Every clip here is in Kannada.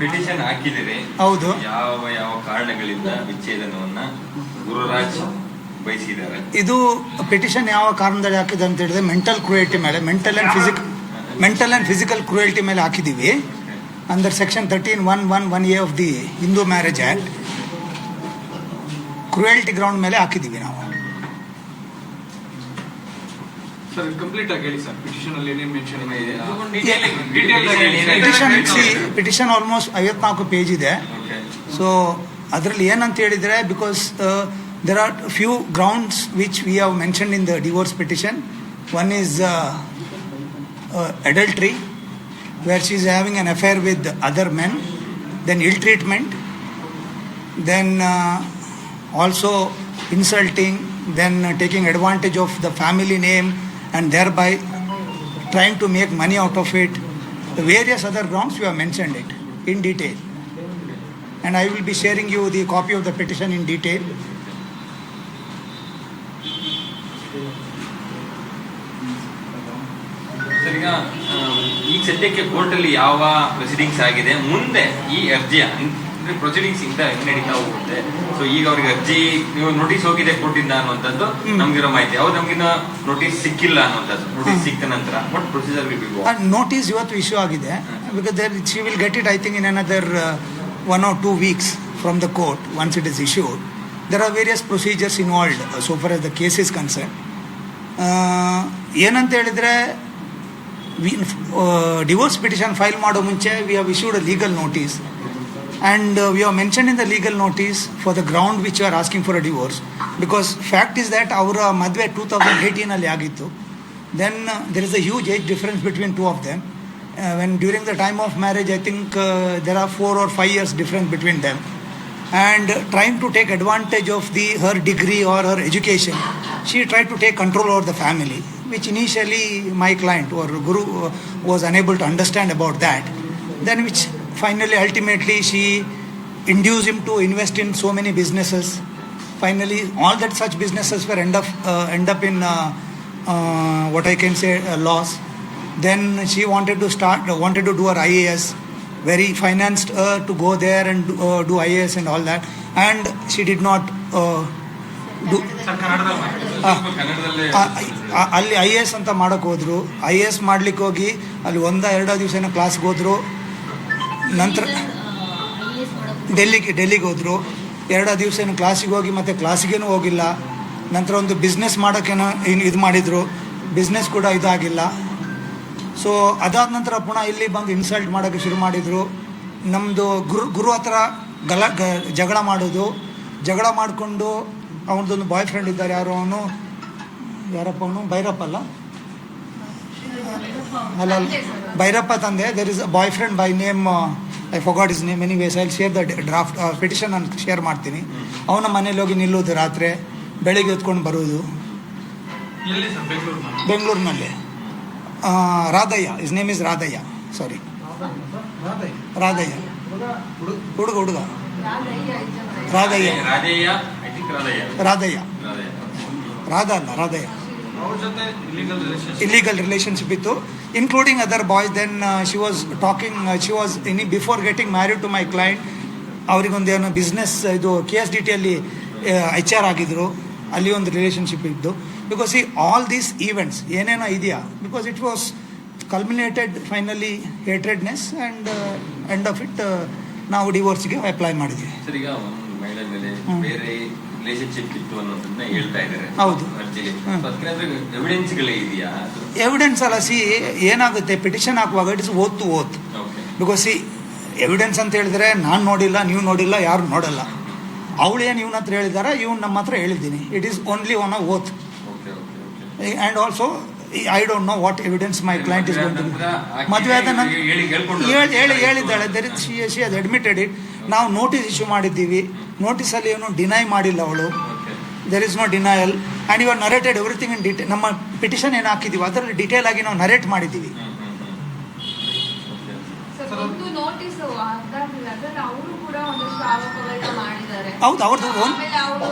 ಪಿಟಿಷನ್ ಹಾಕಿದಿರಿ ಹೌದು. ಯಾವ ಯಾವ ಕಾರಣಗಳಿಂದ ವಿಚ್ಛೇದನವನ್ನ ಗುರುರಾಜ್ ಬಯಸಿದ್ದಾರೆ? ಇದು ಪಿಟಿಷನ್ ಯಾವ ಕಾರಣದಲ್ಲಿ ಹಾಕಿದೆ ಅಂತ ಹೇಳಿದ್ರೆ ಮೆಂಟಲ್ ಕ್ರೂಯಲ್ಟಿ ಮೇಲೆ mental and physic mental and physical cruelty ಮೇಲೆ ಹಾಕಿದ್ದೀವಿ. Under section thirteen one one one A of the Hindu marriage act cruelty ground ಮೇಲೆ ಹಾಕಿದ್ದೀವಿ ನಾವು. ಸರ್ ಕಂಪ್ಲೀಟ್ ಆಗಿ ಹೇಳಿ ಸರ್ ಪಿಟಿಷನ್ ಅಲ್ಲಿ ಏನೇನು ಮೆನ್ಷನ್ ಇದೆ ಪಿಟಿಷನ್ ಸಿ ಪಿಟಿಷನ್ ಆಲ್ಮೋಸ್ಟ್ ಐವತ್ನಾಲ್ಕು ಪೇಜ್ ಇದೆ Okay. ಸೊ ಅದರಲ್ಲಿ ಏನಂತ ಹೇಳಿದರೆ because there are few grounds which we have mention in the divorce petition one is adultery where she is having an affair with other men then ill treatment then uh, also insulting then uh, taking advantage of the family name and thereby trying to make money out of it the various other grounds we have mentioned it in detail and i will be sharing you the copy of the petition in detail ಈಗ ಈಗ ಸದ್ಯಕ್ಕೆ ಕೋರ್ಟ್ ಅಲ್ಲಿ ಯಾವ ಪ್ರೊಸೀಡಿಂಗ್ಸ್ ಆಗಿದೆ ಮುಂದೆ ಈ ಅರ್ಜಿಯ ಅಂದ್ರೆ ಪ್ರೊಸೀಡಿಂಗ್ಸ್ ಇಂದ ನಡೀತಾ ಹೋಗುತ್ತೆ? ಸೊ ಈಗ ಅವ್ರಿಗೆ ಅರ್ಜಿ ನೀವು ನೋಟಿಸ್ ಹೋಗಿದೆ ಕೊಟ್ಟಿದ್ದ ಅನ್ನುವಂಥದ್ದು. ನಮ್ಗಿರೋ ಮಾಹಿತಿ. ಅವ್ರು ನಮ್ಗಿನ್ನ ನೋಟಿಸ್ ಸಿಕ್ಕಿಲ್ಲ ಅನ್ನುವಂಥದ್ದು ನೋಟಿಸ್ ಸಿಕ್ಕ ನಂತರ. ಬಟ್ ಪ್ರೊಸೀಜರ್ ವಿಲ್ ಬಿ ಆ ನೋಟಿಸ್ ಇವತ್ತು ಇಶ್ಯೂ ಆಗಿದೆ. Because there she will get it I think in another one or two weeks from the court once it is issued there are various procedures involved so far as the case is concern ಏನಂತ ಹೇಳಿದರೆ ವಿ ಡಿವೋರ್ಸ್ ಪಿಟಿಷನ್ ಫೈಲ್ ಮಾಡೋ ಮುಂಚೆ we have issued a legal notice and we have mention in the legal notice for the ground which you are asking for a divorce because fact is that ಅವರ ಮದುವೆ ಟೂ ತೌಸಂಡ್ ಏಯ್ಟೀನಲ್ಲಿ ಆಗಿತ್ತು then there is a huge age difference between two of them when during the time of marriage I think there are four or five years difference between them and trying to take advantage of the her degree or her education she tried to take control over the family which initially my client or guru uh, was unable to understand about that then which finally ultimately she induced him to invest in so many businesses finally all that such businesses were end up uh, end up in uh, uh, what i can say uh, loss then she wanted to start wanted to do her ias very financed her to go there and do, uh, do IAS and all that, and she did not uh, do. ಅಲ್ಲಿ ಐ ಎ ಎಸ್ ಅಂತ ಮಾಡಕ್ ಹೋದ್ರು ಐ ಎ ಎಸ್ ಮಾಡ್ಲಿಕ್ಕೆ ಹೋಗಿ ಅಲ್ಲಿ ಒಂದ ಎರಡೋ ದಿವಸ ಕ್ಲಾಸ್ಗೆ ಹೋದ್ರು ನಂತರ ಡೆಲ್ಲಿಗೆ ಡೆಲ್ಲಿಗೆ ಹೋದರು. ಎರಡು ದಿವಸ ಕ್ಲಾಸಿಗೆ ಹೋಗಿ, ಮತ್ತು ಕ್ಲಾಸಿಗೇನು ಹೋಗಿಲ್ಲ. ನಂತರ ಒಂದು ಬಿಸ್ನೆಸ್ ಮಾಡೋಕ್ಕೇನೋ ಇನ್ನು ಇದು ಮಾಡಿದರು. ಬಿಸ್ನೆಸ್ ಕೂಡ ಇದಾಗಿಲ್ಲ. ಸೊ ಅದಾದ ನಂತರ ಪುನಃ ಇಲ್ಲಿ ಬಂದು ಇನ್ಸಲ್ಟ್ ಮಾಡೋಕ್ಕೆ ಶುರು ಮಾಡಿದರು. ನಮ್ಮದು ಗುರು ಗುರು ಹತ್ರ ಗಲ, ಗ, ಜಗಳ ಮಾಡೋದು. ಜಗಳ ಮಾಡಿಕೊಂಡು ಅವನದೊಂದು ಬಾಯ್ ಫ್ರೆಂಡ್ ಇದ್ದಾರೆ. ಯಾರು ಅವನು? ಯಾರಪ್ಪ ಅವನು? ಭೈರಪ್ಪ ಅಲ್ಲ? ಅಲ್ಲ ಭೈರಪ್ಪ ತಂದೆ there is a boy friend by name I Phogat is name any ways I share the draft petition ನಾನು ಶೇರ್ ಮಾಡ್ತೀನಿ. ಅವನ ಮನೇಲಿ ಹೋಗಿ ನಿಲ್ಲೋದು ರಾತ್ರಿ ಬೆಳಿಗ್ಗೆ ಹೊತ್ಕೊಂಡು ಬರೋದು ಬೆಂಗಳೂರಿನಲ್ಲಿ? Radhaiah is name is Radhaiah sorry Radhaiah. ಹುಡುಗ ಹುಡುಗ. ರಾಧಯ್ಯ. ರಾಧಯ್ಯ. ರಾಧಾ ಅಲ್ಲ ರಾಧಯ್ಯ. ಇಲ್ಲಿಗಲ್ ರಿಲೇಶನ್ಶಿಪ್ ರಿಲೇಷನ್ಶಿಪ್ ಇತ್ತು. Including other boys then she was talking she was in before getting married to my client ಅವರಿಗೊಂದು ಏನೋ ಬಿಸ್ನೆಸ್ ಇದು ಕೆ ಎಸ್ ಡಿ ಟಿಯಲ್ಲಿ ಎಚ್ ಆರ್ ಆಗಿದ್ರು. ಅಲ್ಲಿ ಒಂದು ರಿಲೇಶನ್ಶಿಪ್ ಇದ್ದು ಬಿಕಾಸ್ ಈ ಆಲ್ ದೀಸ್ ಈವೆಂಟ್ಸ್ ಏನೇನೋ ಇದೆಯಾ? Because it was culminated finally hatredness and end of it ನಾವು ಡಿವೋರ್ಸ್ಗೆ ಅಪ್ಲೈ ಮಾಡಿದ್ವಿ. ರಿಲೇಶನ್ಶಿಪ್ ಇತ್ತು ಅನ್ನೋದನ್ನ ಹೇಳ್ತಾ ಇದ್ದಾರೆ. ಹೌದು. ಎವಿಡೆನ್ಸ್ಗಳೇ ಇದೆಯಾ? ಎವಿಡೆನ್ಸ್ ಅಲ್ಲ ಸಿ ಏನಾಗುತ್ತೆ? ಪಿಟಿಷನ್ ಹಾಕುವಾಗ it's oath to oath because see evidence ಅಂತ ಹೇಳಿದ್ರೆ ನಾನು ನೋಡಿಲ್ಲ ನೀವು ನೋಡಿಲ್ಲ ಯಾರು ನೋಡಲ್ಲ. ಅವಳು ಏನು ಇವನ ಹತ್ರ ಹೇಳಿದಾರ ಇವ್ನು ನಮ್ಮ ಹತ್ರ ಹೇಳಿದ್ದೀನಿ. It is only one uh oath and also I don't know what evidence my client is going to ಮದುವೆ ಆದ ನಂತರ ಹೇಳಿ ಹೇಳಿ ಹೇಳಿ ಹೇಳಿದ್ದಾಳೆ. There is she she has admitted it ನಾವು ನೋಟಿಸ್ ಇಶ್ಯೂ ಮಾಡಿದ್ದೀವಿ. ನೋಟಿಸಲ್ಲಿ ಏನು ಡಿನೈ ಮಾಡಿಲ್ಲ ಅವಳು. There is no denial and ಇವಾಗ ನರೇಟೆಡ್ ಎವ್ರಿಥಿಂಗ್ ಇನ್ ಡಿಟೇಲ್ ನಮ್ಮ ಪಿಟಿಷನ್ ಏನು ಹಾಕಿದ್ದೀವಿ ಅದರಲ್ಲಿ ಡೀಟೇಲ್ ಆಗಿ ನಾವು ನರೇಟ್ ಮಾಡಿದ್ದೀವಿ. ಹೌದು, ಅವ್ರ್ದು ಒಂದ್- ಆಮೇಲೆ ಅವರು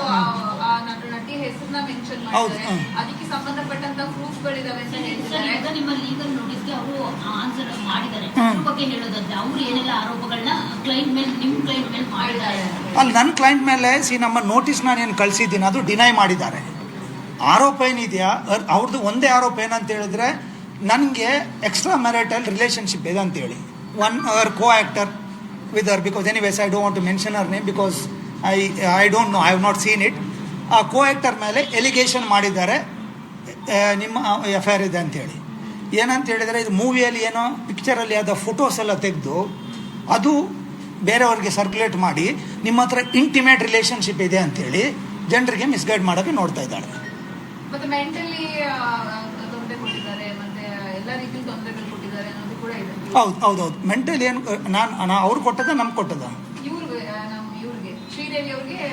ಆ ನಟ- ನಟಿ ಹೆಸರನ್ನ ಮೆನ್ಷನ್ ಮಾಡಿದ್ದಾರೆ. ಅದಕ್ಕೆ ಸಂಬಂಧಪಟ್ಟಂತ ಪ್ರೂಫ್ ಪ್ರೂಫ್ಗಳಿದಾವೆ ಅಂತ ಸರ್ ಹೇಳ್ತಿದ್ದಾರೆ. ಈಗ ನಿಮ್ಮ ಲೀಗಲ್ ನೋಟಿಸ್ಗೆ ಅವರು ಆನ್ಸರ್ ಮಾಡಿದ್ದಾರೆ. ಹ್ಮ್. ಅದ್ರ ಬಗ್ಗೆ ಹೇಳೋದಾದ್ರೆ ಅವ್ರು ಏನೆಲ್ಲ ಆರೋಪಗಳನ್ನ ಕ್ಲೈಂಟ್ ಮೇಲೆ ನಿಮ್ ಕ್ಲೈಂಟ್ ಮೇಲೆ ಮಾಡಿದ್ದಾರೆ. ಅಲ್ಲಿ ನನ್ನ ಕ್ಲೈಂಟ್ ಮೇಲೆ ಸಿ ನಮ್ಮ ನೋಟಿಸ್ ನಾನು ಏನು ಕಳಿಸಿದ್ದೀನಿ ಅದು ಡಿನೈ ಮಾಡಿದ್ದಾರೆ. ಆರೋಪ ಏನಿದೆಯಾ? ಅವ್ರದ್ದು ಒಂದೇ ಆರೋಪ ಏನಂತ ಹೇಳಿದ್ರೆ ನನಗೆ ಎಕ್ಸ್ಟ್ರಾ ಮ್ಯಾರಿಟಲ್ ರಿಲೇಷನ್ಶಿಪ್ ಇದೆ ಅಂತೇಳಿ. One hour co actor with hour because anyways I don't want to mention hour name because I I don't know I have not seen it ಆ ಕೋ ಆ್ಯಕ್ಟರ್ ಮೇಲೆ ಎಲಿಗೇಷನ್ ಮಾಡಿದ್ದಾರೆ. ನಿಮ್ಮ ಎಫ್ ಐ ಆರ್ ಇದೆ ಅಂತೇಳಿ. ಏನಂತ ಹೇಳಿದರೆ ಇದು ಮೂವಿಯಲ್ಲಿ ಏನೋ ಪಿಕ್ಚರಲ್ಲಿ ಆದ ಫೋಟೋಸ್ ಎಲ್ಲ ತೆಗೆದು ಅದು ಬೇರೆಯವ್ರಿಗೆ ಸರ್ಕ್ಯುಲೇಟ್ ಮಾಡಿ ನಿಮ್ಮ ಹತ್ರ ಇಂಟಿಮೇಟ್ ರಿಲೇಷನ್ಶಿಪ್ ಇದೆ ಅಂತೇಳಿ ಜನರಿಗೆ ಮಿಸ್ಗೈಡ್ ಮಾಡೋಕ್ಕೆ ನೋಡ್ತಾ ಇದ್ದಾಳೆ. ಹೌದು ಹೌದು ಹೌದು ಮೆಂಟಲಿ ಏನು ನಾನು ನಾ ಅವ್ರು ಕೊಟ್ಟದ ನಮ್ಗೆ ಕೊಟ್ಟದ ಶ್ರೀದೇವಿ ಅವ್ರಿಗೆ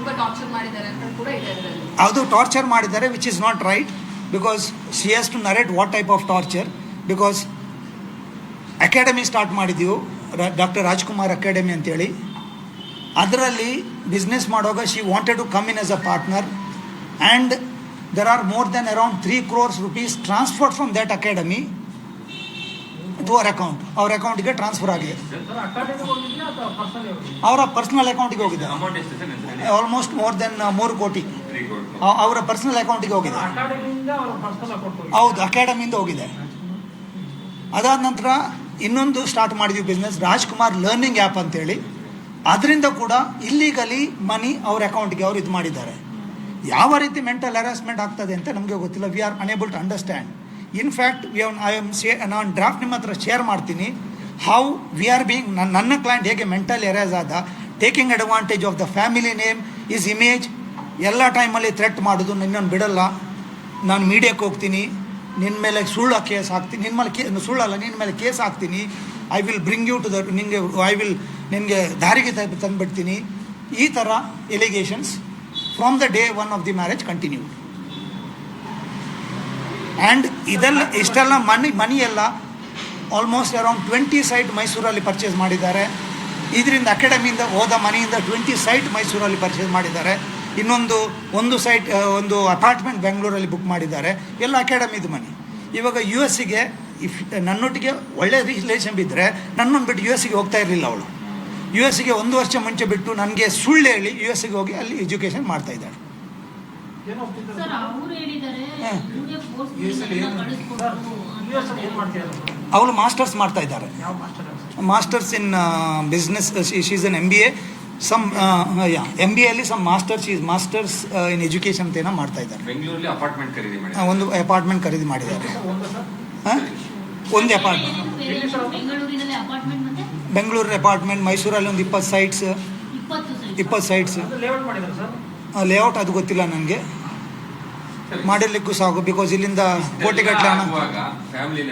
ತುಂಬಾ ಟಾರ್ಚರ್ ಮಾಡಿದ್ದಾರೆ ಅಂತ ಕೂಡ ಇದೆ ಅದು ಟಾರ್ಚರ್ ಮಾಡಿದ್ದಾರೆ which is not right because she has to narrate what type of torture because academy start ಮಾಡಿದ್ದೀವಿ ಡಾಕ್ಟರ್ ರಾಜ್ಕುಮಾರ್ ಅಕಾಡೆಮಿ ಅಂತೇಳಿ. ಅದರಲ್ಲಿ ಬಿಸ್ನೆಸ್ ಮಾಡುವಾಗ she wanted to come in as a partner and there are more then around three crores rupees transferred from that academy to hour account ಅವ್ರ ಅಕೌಂಟಿಗೆ ಟ್ರಾನ್ಸ್ಫರ್ ಆಗಿದೆ. ಅವರ ಪರ್ಸನಲ್ ಅಕೌಂಟಿಗೆ ಹೋಗಿದೆ. ಅಮೌಂಟ್ ಎಷ್ಟು ಅಂತ ಹೇಳಿ ಆಲ್ಮೋಸ್ಟ್ ಮೋರ್ ದೆನ್ ಮೂರು ಕೋಟಿ. ಅವರ ಪರ್ಸನಲ್ ಅಕೌಂಟಿಗೆ ಹೋಗಿದೆ. ಹೌದು ಅಕಾಡೆಮಿಯಿಂದ ಹೋಗಿದೆ. ಅದಾದ ನಂತರ ಇನ್ನೊಂದು ಸ್ಟಾರ್ಟ್ ಮಾಡಿದ್ವಿ ಬಿಸ್ನೆಸ್ ರಾಜ್ಕುಮಾರ್ ಲರ್ನಿಂಗ್ ಆ್ಯಪ್ ಅಂತೇಳಿ. ಅದರಿಂದ ಕೂಡ ಇಲ್ಲಿಗಲಿ ಮನಿ ಅವ್ರ ಅಕೌಂಟ್ಗೆ ಅವ್ರು ಇದು ಮಾಡಿದ್ದಾರೆ. ಯಾವ ರೀತಿ ಮೆಂಟಲ್ ಹ್ಯಾರಾಸ್ಮೆಂಟ್ ಆಗ್ತದೆ ಅಂತ ನಮಗೆ ಗೊತ್ತಿಲ್ಲ. We are unable to understand in fact we I'm say ನಾನು ಡ್ರಾಫ್ಟ್ ನಿಮ್ಮ ಹತ್ರ ಶೇರ್ ಮಾಡ್ತೀನಿ. ಹೌ ವಿ ಆರ್ ಬೀಂಗ್ ನನ್ನ ನನ್ನ ಕ್ಲೈಂಟ್ ಹೇಗೆ ಮೆಂಟಲ್ ಎರೇಸ್ ಆದ taking advantage of the family name is image ಎಲ್ಲ ಟೈಮಲ್ಲಿ ಥ್ರೆಟ್ ಮಾಡೋದು, ನಿನ್ನನ್ನು ಬಿಡಲ್ಲ. ನಾನು ಮೀಡಿಯಾಕ್ಕೆ ಹೋಗ್ತೀನಿ. ನಿನ್ನ ಮೇಲೆ ಸುಳ್ಳು ಕೇಸ್ ಹಾಕ್ತೀನಿ. ನಿನ್ನ ಮೇಲೆ ಕೇ ಸುಳ್ಳಲ್ಲ ನಿನ್ನ ಮೇಲೆ ಕೇಸ್ ಹಾಕ್ತೀನಿ. I will bring you to the ನಿಮಗೆ ಐ ವಿಲ್ ನಿನಗೆ ದಾರಿಗೆ ತಂದುಬಿಡ್ತೀನಿ. ಈ ಥರ allegations from the day one of the marriage continue and ಇದೆಲ್ಲ ಇಷ್ಟೆಲ್ಲ ಮನಿ ಮನಿಯೆಲ್ಲ ಆಲ್ಮೋಸ್ಟ್ ಅರೌಂಡ್ ಟ್ವೆಂಟಿ ಸೈಟ್ ಮೈಸೂರಲ್ಲಿ ಪರ್ಚೇಸ್ ಮಾಡಿದ್ದಾರೆ. ಇದರಿಂದ ಅಕಾಡೆಮಿಯಿಂದ ಹೋದ ಮನೆಯಿಂದ ಟ್ವೆಂಟಿ ಸೈಟ್ ಮೈಸೂರಲ್ಲಿ ಪರ್ಚೇಸ್ ಮಾಡಿದ್ದಾರೆ. ಇನ್ನೊಂದು ಒಂದು ಸೈಟ್ ಒಂದು ಅಪಾರ್ಟ್ಮೆಂಟ್ ಬೆಂಗಳೂರಲ್ಲಿ ಬುಕ್ ಮಾಡಿದ್ದಾರೆ. ಎಲ್ಲ ಅಕಾಡೆಮಿದು ಮನಿ ಇವಾಗ ಯು ಎಸ್ಸಿಗೆ ಇಫ್ ನನ್ನೊಟ್ಟಿಗೆ ಒಳ್ಳೆ ರಿಲೇಷನ್ ಬಿದ್ದರೆ ನನ್ನೊಂದು ಬಿಟ್ಟು ಯು ಎಸ್ಸಿಗೆ ಹೋಗ್ತಾ ಇರಲಿಲ್ಲ ಅವಳು. ಯು ಎಸ್ಸಿಗೆ ಒಂದು ವರ್ಷ ಮುಂಚೆ ಬಿಟ್ಟು ನನಗೆ ಸುಳ್ಳು ಹೇಳಿ ಯು ಎಸ್ಸಿಗೆ ಹೋಗಿ ಅಲ್ಲಿ ಎಜುಕೇಷನ್ ಮಾಡ್ತಾ ಇದ್ದಾಳೆ. ಅವಳು ಮಾಸ್ಟರ್ಸ್ ಮಾಡ್ತಾ ಇದ್ದಾರೆ. Masters in business she's N M B A some yeah M B ಎಲ್ಲಿ some masters is masters in education ಅಂತ ಏನೋ ಮಾಡ್ತಾ ಇದ್ದಾರೆ. ಬೆಂಗಳೂರಲ್ಲಿ ಅಪಾರ್ಟ್ಮೆಂಟ್ ಖರೀದಿ ಮಾಡಿ ಒಂದು ಅಪಾರ್ಟ್ಮೆಂಟ್ ಖರೀದಿ ಮಾಡಿದ್ದಾರೆ. ಆ? ಒಂದು ಅಪಾರ್ಟ್ಮೆಂಟ್ ಬೆಂಗಳೂರಿನಲ್ಲಿ ಅಪಾರ್ಟ್ಮೆಂಟ್ ಮತ್ತೆ? ಬೆಂಗಳೂರು ಅಪಾರ್ಟ್ಮೆಂಟ್ ಮೈಸೂರಲ್ಲಿ ಒಂದು ಇಪ್ಪತ್ತು ಸೈಟ್ಸ್ ಇಪ್ಪತ್ತು ಸೈಟ್ ಇಪ್ಪತ್ತು ಸೈಟ್ಸ್ ಲೇಔಟ್ ಅದು ಗೊತ್ತಿಲ್ಲ ನನಗೆ. ಮಾಡಿರ್ಲಿಕ್ಕೂ ಸಾಕು ಬಿಕಾಸ್ ಇಲ್ಲಿಂದ ಕೋಟಿಗಟ್ಟಲೆ ಹಣ.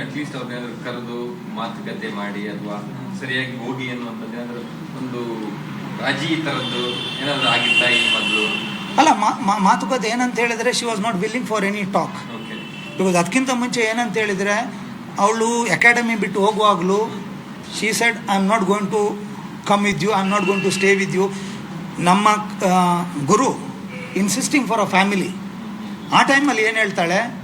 ಅಟ್ಲೀಸ್ಟ್ ಅವ್ರನ್ನೇನಾದ್ರು ಕರೆದು ಮಾತುಕತೆ ಮಾಡಿ ಅಥವಾ ಸರಿಯಾಗಿ ಹೋಗಿ ಅನ್ನುವಂಥದ್ದು ಏನಾದ್ರು ಒಂದು ಏನಾದ್ರೂ ಆಗಿತ್ತಾ ಈ ಮೊದಲು? ಅಲ್ಲ ಮಾತುಕತೆ ಏನಂತ ಹೇಳಿದ್ರೆ she was not willing for any talk okay because ಅದಕ್ಕಿಂತ ಮುಂಚೆ ಏನಂತ ಹೇಳಿದರೆ ಅವಳು ಅಕಾಡೆಮಿ ಬಿಟ್ಟು ಹೋಗುವಾಗಲೂ she said I am not going to come with you I am not going to stay with you ನಮ್ಮ ಗುರು ಇನ್ಸಿಸ್ಟಿಂಗ್ ಫಾರ್ ಅ ಫ್ಯಾಮಿಲಿ ಆ ಟೈಮಲ್ಲಿ ಏನು ಹೇಳ್ತಾಳೆ?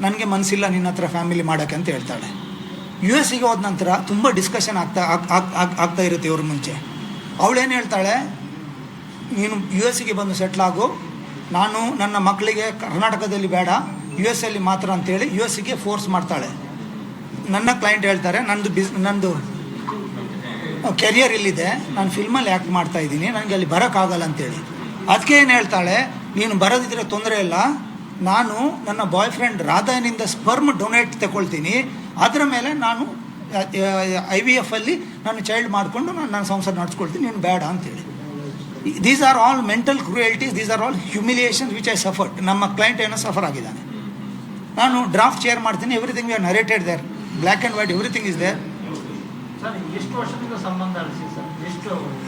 ನನಗೆ ಮನಸ್ಸಿಲ್ಲ ನಿನ್ನ ಹತ್ರ ಫ್ಯಾಮಿಲಿ ಮಾಡೋಕ್ಕೆ ಅಂತ ಹೇಳ್ತಾಳೆ. ಯು ಎಸ್ ಸಿಗೆ ಹೋದ ನಂತರ ತುಂಬ ಡಿಸ್ಕಷನ್ ಆಗ್ತಾ ಆಗ್- ಆಗ್- ಆಗ್- ಆಗ್ತಾ ಇರುತ್ತೆ ಇವ್ರ ಮುಂಚೆ. ಅವಳೇನು ಹೇಳ್ತಾಳೆ? ನೀನು ಯು ಎಸ್ ಸಿಗೆ ಬಂದು ಸೆಟ್ಲ್ ಆಗು. ನಾನು ನನ್ನ ಮಕ್ಕಳಿಗೆ ಕರ್ನಾಟಕದಲ್ಲಿ ಬೇಡ. ಯು ಎಸ್ ಅಲ್ಲಿ ಮಾತ್ರ ಅಂತೇಳಿ ಯು ಎಸ್ ಸಿಗೆ ಫೋರ್ಸ್ ಮಾಡ್ತಾಳೆ. ನನ್ನ ಕ್ಲೈಂಟ್ ಹೇಳ್ತಾರೆ, ನಂದು ಬಿಸ್ ನಂದು ಕೆರಿಯರ್ ಇಲ್ಲಿದೆ. ನಾನು ಫಿಲ್ಮಲ್ಲಿ ಆ್ಯಕ್ಟ್ ಮಾಡ್ತಾ ಇದ್ದೀನಿ. ನನಗೆ ಅಲ್ಲಿ ಬರೋಕ್ಕಾಗಲ್ಲ ಅಂತೇಳಿ ಅದಕ್ಕೆ ಏನು ಹೇಳ್ತಾಳೆ? ನೀನು ಬರೋದಿದ್ರೆ ತೊಂದರೆ ಇಲ್ಲ. ನಾನು ನನ್ನ ಬಾಯ್ ಫ್ರೆಂಡ್ ರಾಧಾನಿಂದ ಸ್ಪರ್ಮ್ ಡೊನೇಟ್ ತಗೊಳ್ತೀನಿ. ಅದರ ಮೇಲೆ ನಾನು ಐ ವಿ ಎಫ್ ಅಲ್ಲಿ ನಾನು ಚೈಲ್ಡ್ ಮಾಡಿಕೊಂಡು ನಾನು ನನ್ನ ಸಂಸಾರ ನಡೆಸ್ಕೊಳ್ತೀನಿ ನೀನು ಬೇಡ ಅಂತೇಳಿ. These are all mental cruelties these are all humiliation which I suffered ನಮ್ಮ ಕ್ಲೈಂಟ್ ಏನೋ ಸಫರ್ ಆಗಿದ್ದಾನೆ. ನಾನು ಡ್ರಾಫ್ಟ್ ಶೇರ್ ಮಾಡ್ತೀನಿ everything we are narrated there black and white everything is there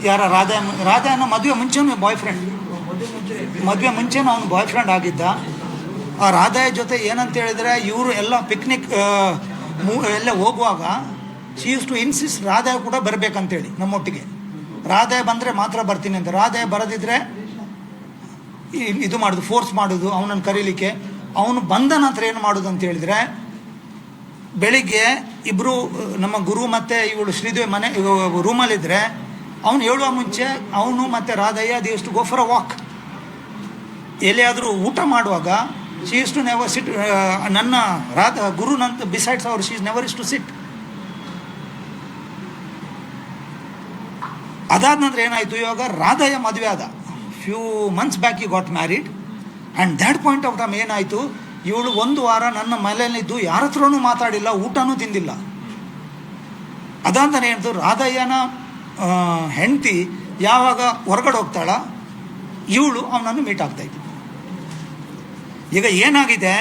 ಯಾರ ರಾಧಾ ರಾಧಾ ಅನ್ನೋ ಮದುವೆ ಮುಂಚೆನೂ ಬಾಯ್ ಫ್ರೆಂಡ್ ಮದುವೆ ಮುಂಚೆನೂ ಅವನು ಬಾಯ್ ಫ್ರೆಂಡ್ ಆಗಿದ್ದ. ಆ ರಾಧಾಯ ಜೊತೆ ಏನಂತ ಹೇಳಿದರೆ ಇವರು ಎಲ್ಲ ಪಿಕ್ನಿಕ್ ಎಲ್ಲ ಹೋಗುವಾಗ she use to insist Radhaiah ಕೂಡ ಬರಬೇಕಂತೇಳಿ ನಮ್ಮೊಟ್ಟಿಗೆ. ರಾಧಾಯ ಬಂದರೆ ಮಾತ್ರ ಬರ್ತೀನಿ ಅಂತ. ರಾಧಾಯ ಬರದಿದ್ರೆ ಇದು ಮಾಡೋದು ಫೋರ್ಸ್ ಮಾಡೋದು, ಅವನನ್ನು ಕರೀಲಿಕ್ಕೆ. ಅವನು ಬಂದ ನಂತರ ಏನು ಮಾಡೋದು ಅಂತ ಹೇಳಿದ್ರೆ ಬೆಳಿಗ್ಗೆ ಇಬ್ಬರು ನಮ್ಮ ಗುರು ಮತ್ತು ಇವಳು ಶ್ರೀದೇವಿ ಮನೆ ರೂಮಲ್ಲಿದ್ದರೆ ಅವನು ಹೇಳುವ ಮುಂಚೆ ಅವನು ಮತ್ತು Radhaiah the to go for a walk ಎಲ್ಲಿಯಾದರೂ ಊಟ ಮಾಡುವಾಗ she is to never sit ನನ್ನ ರಾಧ ಗುರು ನಂತ ಬಿಸೈಡ್ಸ್ ಅವರು she is never is to sit ಅದಾದ ನಂತರ ಏನಾಯಿತು ಇವಾಗ? ರಾಧಯ್ಯ ಮದುವೆ ಆದ. Few months back you got married and that point of time ಏನಾಯಿತು? ಇವಳು ಒಂದು ವಾರ ನನ್ನ ಮನೆಯಲ್ಲಿದ್ದು ಯಾರ ಹತ್ರನೂ ಮಾತಾಡಿಲ್ಲ, ಊಟನೂ ತಿಂದಿಲ್ಲ. ಅದಾದ ಏನಿತು ರಾಧಯ್ಯನ ಹೆಂಡತಿ ಯಾವಾಗ ಹೊರಗಡೆ ಹೋಗ್ತಾಳ? ಇವಳು ಅವನನ್ನು ಮೀಟ್ ಆಗ್ತಾಯಿದ್ಳು ಈಗ ಏನಾಗಿದೆ?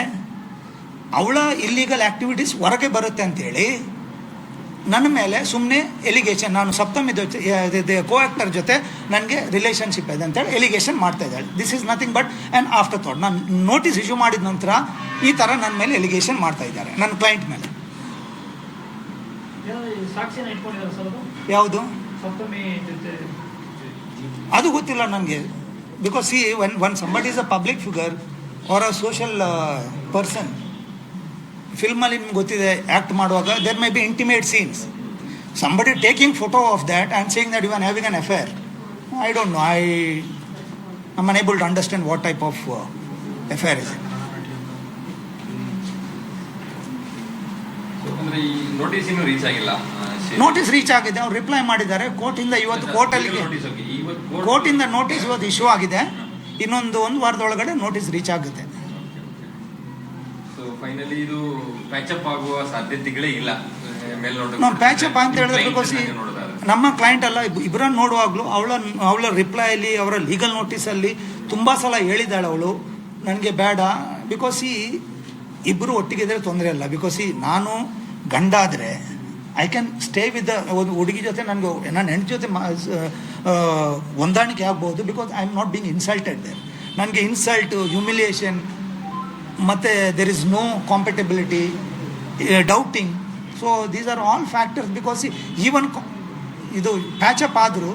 ಅವಳ ಇಲ್ಲೀಗಲ್ ಆ್ಯಕ್ಟಿವಿಟೀಸ್ ಹೊರಗೆ ಬರುತ್ತೆ ಅಂತೇಳಿ ನನ್ನ ಮೇಲೆ ಸುಮ್ಮನೆ ಎಲಿಗೇಷನ್ ನಾನು ಸಪ್ತಮಿ ಜೊತೆ ಕೋ ಆಕ್ಟರ್ ಜೊತೆ ನನಗೆ ರಿಲೇಷನ್ಶಿಪ್ ಇದೆ ಅಂತೇಳಿ ಎಲಿಗೇಷನ್ ಮಾಡ್ತಾ ಇದ್ದಾಳೆ. This is nothing but and after thought ನಾನು ನೋಟಿಸ್ ಇಶ್ಯೂ ಮಾಡಿದ ನಂತರ ಈ ಥರ ನನ್ನ ಮೇಲೆ ಎಲಿಗೇಷನ್ ಮಾಡ್ತಾ ಇದ್ದಾರೆ ನನ್ನ ಕ್ಲೈಂಟ್ ಮೇಲೆ. ಯಾವುದು ಅದು? ಗೊತ್ತಿಲ್ಲ ನನಗೆ. Because see one one somebody is a public figure or a social person ಫಿಲ್ಮಲ್ಲಿ ನಿಮ್ಗೆ ಗೊತ್ತಿದೆ ಆ್ಯಕ್ಟ್ ಮಾಡುವಾಗ there may be intimate scenes somebody taking photo of that and saying that you on having an affair I don't know I I'm unable to understand what type of affair is notice reach ಆಗಿದೆ. ಅವ್ರು ರಿಪ್ಲೈ ಮಾಡಿದ್ದಾರೆ. ಕೋರ್ಟಿಂದ ಇವತ್ತು ಕೋರ್ಟಲ್ಲಿ ಕೋರ್ಟಿಂದ ನೋಟಿಸ್ ಇವತ್ತು ಇಶ್ಯೂ ಆಗಿದೆ. ಇನ್ನೊಂದು ಒಂದು ವಾರದೊಳಗಡೆ ನೋಟಿಸ್ ರೀಚ್ ಆಗುತ್ತೆ. ಸೊ ಫೈನಲಿ ಇದು ಪ್ಯಾಚಪ್ ಆಗುವ ಸಾಧ್ಯತೆಗಳೇ ಇಲ್ಲ. ನಾವು ಪ್ಯಾಚಪ್ ಅಂತ ಹೇಳಿದ್ರೆ ನಮ್ಮ ಕ್ಲೈಂಟ್ ಅಲ್ಲ ಇಬ್ಬರನ್ನು ನೋಡುವಾಗಲೂ ಅವಳ ಅವಳ ರಿಪ್ಲೈಯಲ್ಲಿ ಅವರ ಲೀಗಲ್ ನೋಟಿಸಲ್ಲಿ ತುಂಬ ಸಲ ಹೇಳಿದ್ದಾಳೆ ಅವಳು. ನನಗೆ ಬೇಡ. ಬಿಕಾಸ್ ಈ ಇಬ್ಬರು ಒಟ್ಟಿಗಿದ್ರೆ ತೊಂದರೆ ಇಲ್ಲ ಬಿಕಾಸ್ ಈ ನಾನು ಗಂಡ ಆದರೆ ಐ ಕ್ಯಾನ್ ಸ್ಟೇ ವಿತ್ ಒಂದು ಹುಡುಗಿ ಜೊತೆ ನನಗೆ, ನನ್ನ ಹೆಣ್ಣು ಜೊತೆ ಹೊಂದಾಣಿಕೆ ಆಗ್ಬೋದು because I am not being insulted there ನನಗೆ ಇನ್ಸಲ್ಟು ಹ್ಯುಮಿಲಿಯೇಷನ್ ಮತ್ತು there is no compatibility doubting so these are all factors because even ಇದು ಪ್ಯಾಚಪ್ ಆದರೂ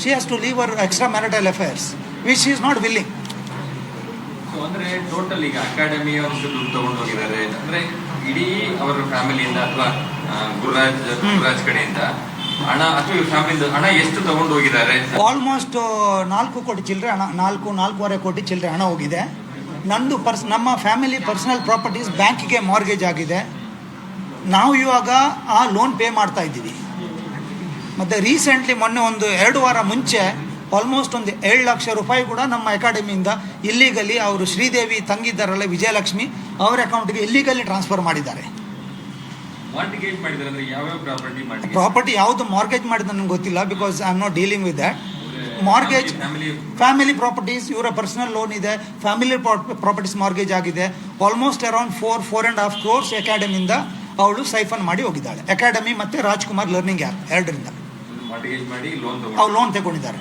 she has to leave hour extra marital affairs which is not willing ಅಂದ್ರೆ ಟೋಟಲ್ ಈಗ ಅಕಾಡೆಮಿ ಒಂದು ದುಡ್ಡು ತಗೊಂಡು ಹೋಗಿದ್ದಾರೆ. ಅಂದ್ರೆ ಇಡೀ ಅವರ ಫ್ಯಾಮಿಲಿಯಿಂದ ಅಥವಾ ಗುರುರಾಜ್ ಗುರುರಾಜ್ ಕಡೆಯಿಂದ ಹಣ ಅಥವಾ ಎಷ್ಟು ತಗೊಂಡು ಹೋಗಿದ್ದಾರೆ? ಆಲ್ಮೋಸ್ಟ್ ನಾಲ್ಕು ಕೋಟಿ ಚಿಲ್ಲರೆ ಹಣ, ನಾಲ್ಕು, ನಾಲ್ಕೂವರೆ ಕೋಟಿ ಚಿಲ್ಲರೆ ಹಣ ಹೋಗಿದೆ. ನಂದು ಪರ್ಸ್ ನಮ್ಮ ಫ್ಯಾಮಿಲಿ ಪರ್ಸನಲ್ ಪ್ರಾಪರ್ಟೀಸ್ ಬ್ಯಾಂಕಿಗೆ ಮಾರ್ಗೇಜ್ ಆಗಿದೆ. ನಾವು ಇವಾಗ ಆ ಲೋನ್ ಪೇ ಮಾಡ್ತಾ ಇದ್ದೀವಿ. ಮತ್ತು ರೀಸೆಂಟ್ಲಿ ಮೊನ್ನೆ ಒಂದು ಎರಡು ವಾರ ಮುಂಚೆ ಆಲ್ಮೋಸ್ಟ್ ಒಂದು ಏಳು ಲಕ್ಷ ರೂಪಾಯಿ ಕೂಡ ನಮ್ಮ ಅಕಾಡೆಮಿಯಿಂದ ಇಲ್ಲಿಗಲಿ ಅವರು ಶ್ರೀದೇವಿ ತಂಗಿದ್ದಾರಲ್ಲ ವಿಜಯಲಕ್ಷ್ಮಿ, ಅವರ ಅಕೌಂಟ್ಗೆ ಇಲ್ಲಿಗಲಿ ಟ್ರಾನ್ಸ್ಫರ್ ಮಾಡಿದ್ದಾರೆ. ಮಾರ್ಟಿಗೇಜ್ ಮಾಡಿದ್ದಾರೆ ಅಂದ್ರೆ ಯಾವ್ಯಾವ ಪ್ರಾಪರ್ಟಿ ಮಾಡಿ ಪ್ರಾಪರ್ಟಿ ಯಾವುದು ಮಾರ್ಗೇಜ್ ಮಾಡಿದ ನನಗೆ ಗೊತ್ತಿಲ್ಲ because I am not dealing with that mortgage family properties ಇವರ ಪರ್ಸನಲ್ ಲೋನ್ ಇದೆ ಫ್ಯಾಮಿಲಿ ಪ್ರಾಪರ್ಟೀಸ್ ಮಾರ್ಗೇಜ್ ಆಗಿದೆ. Almost around four four and half crores ಅಕಾಡೆಮಿಯಿಂದ ಅವಳು ಸೈಫನ್ ಮಾಡಿ ಹೋಗಿದ್ದಾಳೆ. ಅಕಾಡೆಮಿ ಮತ್ತು ರಾಜ್ಕುಮಾರ್ ಲರ್ನಿಂಗ್ ಆ್ಯಪ್ ಎರಡರಿಂದ. ಅವ್ರು ಲೋನ್ ತಗೊಂಡಿದ್ದಾರೆ.